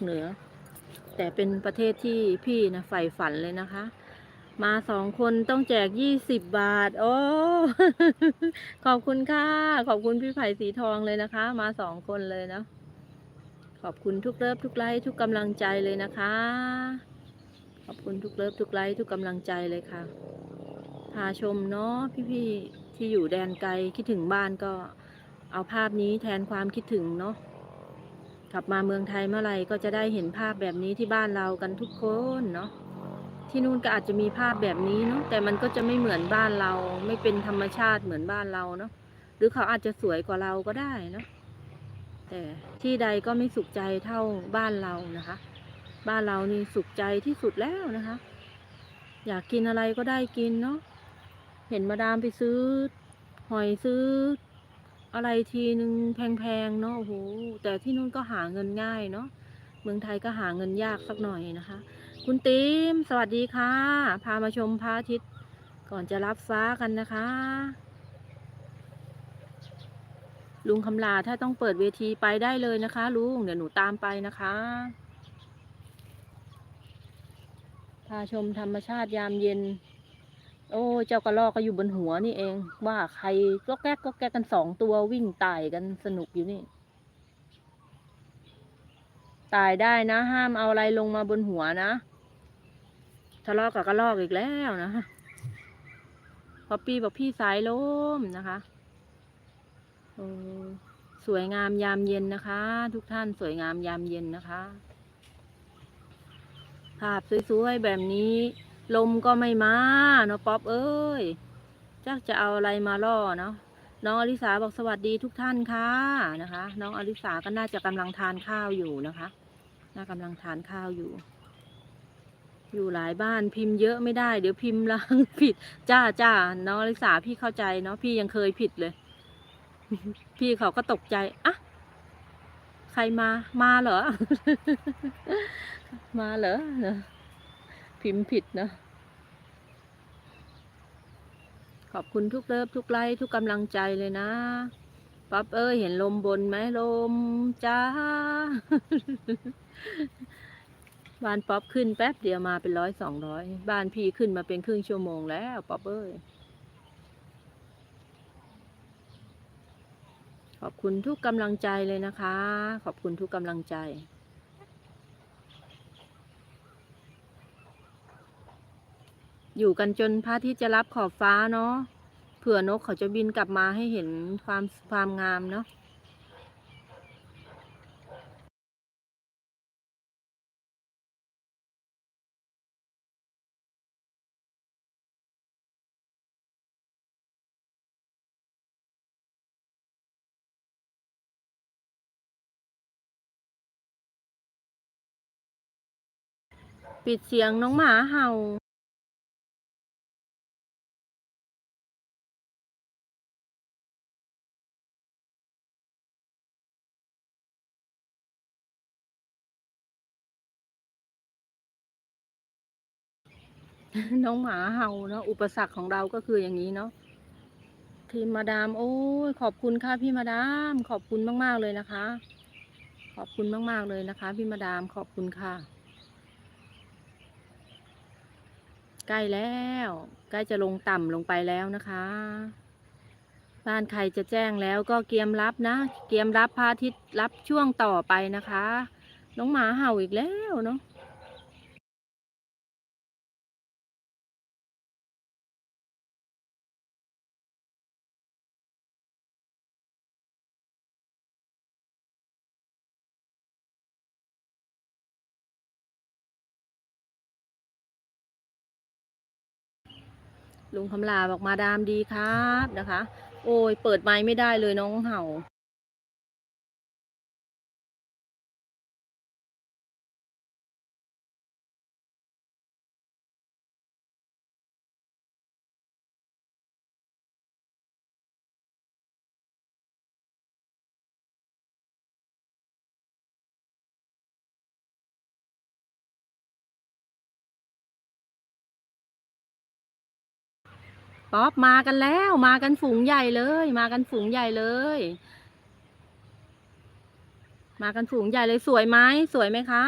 เหนือ แต่เป็นประเทศที่พี่นะใฝ่ฝันเลยนะคะ มาสองคนต้องแจกยี่สิบบาท โอ้ ขอบคุณค่ะ ขอบคุณพี่ไผ่สีทองเลยนะคะ มาสองคนเลยเนาะขอบคุณทุกเลิฟทุกไลค์ทุกกำลังใจเลยนะคะ ขอบคุณทุกเลิฟทุกไลค์ทุกกำลังใจเลยค่ะ พาชมเนาะพี่ๆที่อยู่แดนไกลคิดถึงบ้านก็เอาภาพนี้แทนความคิดถึงเนาะ กลับมาเมืองไทยเมื่อไหร่ก็จะได้เห็นภาพแบบนี้ที่บ้านเรากันทุกคนเนาะที่นู่นก็อาจจะมีภาพแบบนี้เนาะแต่มันก็จะไม่เหมือนบ้านเรา ไม่เป็นธรรมชาติเหมือนบ้านเราเนาะหรือเขาอาจจะสวยกว่าเราก็ได้เนาะแต่ที่ใดก็ไม่สุขใจเท่าบ้านเรานะคะ บ้านเรานี่สุขใจที่สุดแล้วนะคะ อยากกินอะไรก็ได้กินเนาะเห็นมาดามไปซื้อ หอยซื้อ อะไรทีนึงแพงๆเนาะโอ้โหแต่ที่นู่นก็หาเงินง่ายเนาะเมืองไทยก็หาเงินยากสักหน่อยนะคะ คุณติมสวัสดีค่ะ พามาชมพระอาทิตย์ก่อนจะรับฟ้ากันนะคะ ลุงคำลาถ้าต้องเปิดเวทีไปได้เลยนะคะ ลุงเดี๋ยวหนูตามไปนะคะ พาชมธรรมชาติยามเย็น โอ้เจ้ากระรอกก็อยู่บนหัวนี่เอง ว่าใครก็แก๊กก็แก๊กกันสองตัววิ่งตายกันสนุกอยู่นี่ ตายได้นะ ห้ามเอาอะไรลงมาบนหัวนะทะเลาะกับกระรอกอีกแล้วนะพอปี้บอกพี่สายลมนะคะโอ้สวยงามยามเย็นนะคะ ทุกท่านสวยงามยามเย็นนะคะ ภาพสวยๆแบบนี้ ลมก็ไม่มาเนาะป๊อปเอ้ยจักจะเอาอะไรมาล่อเนาะน้องอลิสาบอกสวัสดีทุกท่านค่ะนะคะ น้องอลิสาก็น่าจะกำลังทานข้าวอยู่นะคะ น่ากำลังทานข้าวอยู่ อยู่หลายบ้านพิมพ์เยอะไม่ได้ เดี๋ยวพิมพ์ลังผิด จ้าจ้าน้องอลิสาพี่เข้าใจเนาะพี่ยังเคยผิดเลย พี่เขาก็ตกใจอะใครมามาเหรอ มาเหรอเนอะ พิมพ์ผิดนะ ขอบคุณทุกเลิฟทุกไลค์ทุกกำลังใจเลยนะ ป๊อปเอ้ยเห็นลมบนไหมลมจ้าบ้านป๊อปขึ้นแป๊บเดียวมาเป็นร้อยสองร้อยบ้านพี่ขึ้นมาเป็นครึ่งชั่วโมงแล้วป๊อปเอ้ยขอบคุณทุกกำลังใจเลยนะคะ ขอบคุณทุกกำลังใจ อยู่กันจนพระอาทิตย์จะรับขอบฟ้าเนาะเผื่อนกเขาจะบินกลับมาให้เห็นความความงามเนาะปิดเสียงน้องหมาเห่า น้องหมาเห่าเนาะอุปสรรคของเราก็คืออย่างนี้เนาะทีมมาดาม โอ้ยขอบคุณค่ะพี่มาดาม ขอบคุณมากๆเลยนะคะ ขอบคุณมากๆเลยนะคะ พี่มาดามขอบคุณค่ะ ใกล้แล้วใกล้จะลงต่ำลงไปแล้วนะคะ บ้านใครจะแจ้งแล้วก็เกียมรับนะ เกียมรับพระอาทิตย์รับช่วงต่อไปนะคะ น้องหมาเห่าอีกแล้วเนาะ ลุงคำลาบอกมาดามดีครับนะคะ โอ้ยเปิดไม้ไม่ได้เลยน้องเห่า ป๊อปมากันแล้ว มากันฝูงใหญ่เลย มากันฝูงใหญ่เลยมมากันฝูงใหญ่เลยสวยไหมสวยไหมคะ